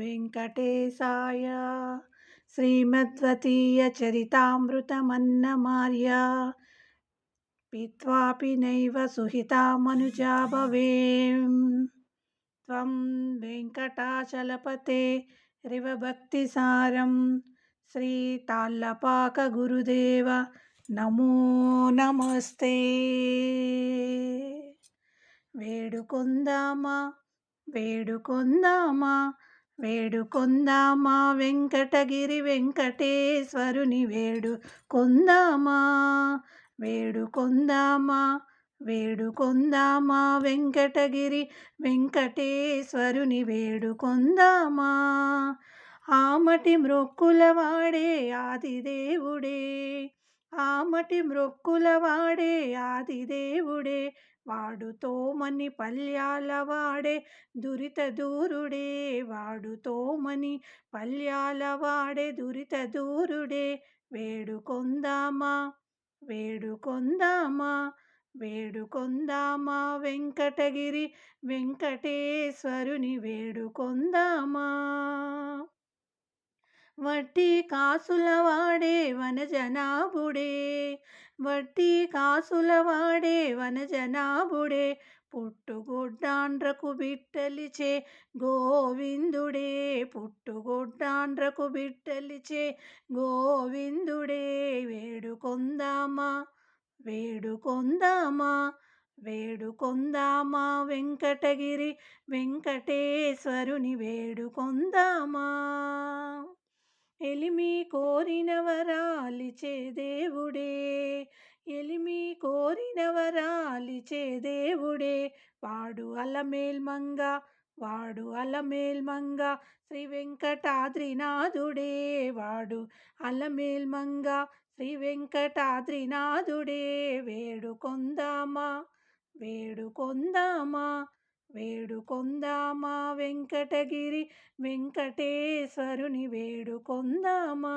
వెంకటేశాయ. శ్రీమద్వతీయ చరితామృతమన్నమార్య. పిత్వాపి నైవ సుహితామనుజా భవేం త్వం వెంకటాచలపతే రివ భక్తిసారం శ్రీతాళ్ళపాక గురుదేవ నమో నమస్తే. వేడుకొందామా వేడుకొందామా వేడుకొందామా వెంకటగిరి వెంకటేశ్వరుని వేడు కొందామా వేడుకొందామా? వేడుకొందామా వెంకటగిరి వెంకటేశ్వరుని వేడుకొందామా? ఆమటి మృక్కుల వాడే ఆదిదేవుడే ఆమటి మ్రొక్కులవాడే ఆదిదేవుడే వాడుతోమని పల్యాల వాడే దురిత దూరుడే వాడుతోమని పల్యాల వాడే దురిత దూరుడే వేడుకొందామా వేడుకొందామా వేడుకొందామా వెంకటగిరి వెంకటేశ్వరుని వేడుకొందామా. వట్టి కాసుల వాడే వనజనాభుడే వట్టి కాసుల వాడే వనజనాభుడే పుట్టుగొడ్డాండ్రకు బిట్టలిచే గోవిందుడే పుట్టుగొడ్డాండ్రకు బిట్టలిచే గోవిందుడే వేడుకొందామా వేడుకొందామా వేడుకొందామా వెంకటగిరి వెంకటేశ్వరుని వేడుకొందామా. ఎలిమి కోరిన వరాలిచే దేవుడే. ఎలిమి కోరిన వరాలిచే దేవుడే. వాడు అలమేల్మంగ వాడు అలమేల్మంగ శ్రీ వెంకటాద్రినాథుడే. వాడు అలమేల్మంగ శ్రీ వెంకటాద్రినాథుడే. వేడుకొందామా వేడుకొందామా వేడుకొందామా వెంకటగిరి వెంకటేశ్వరుని వేడుకొందామా?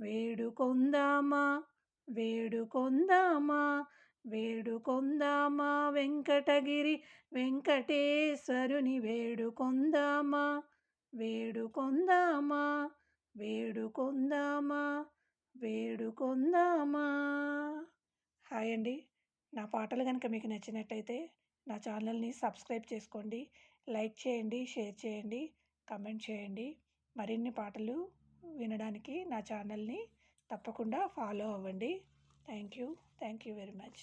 వేడుకొందామా? వేడుకొందామా? వేడుకొందామా వెంకటగిరి వెంకటేశ్వరుని వేడుకొందామా? వేడుకొందామా? వేడుకొందామా? వేడుకొందామా? హాయ్ అండి. నా పాటలు కనుక మీకు నచ్చినట్టయితే నా ఛానల్ని సబ్స్క్రైబ్ చేసుకోండి. లైక్ చేయండి షేర్ చేయండి కమెంట్ చేయండి. మరిన్ని పాటలు వినడానికి నా ఛానల్ని తప్పకుండా ఫాలో అవ్వండి. Thank you. Thank you very much.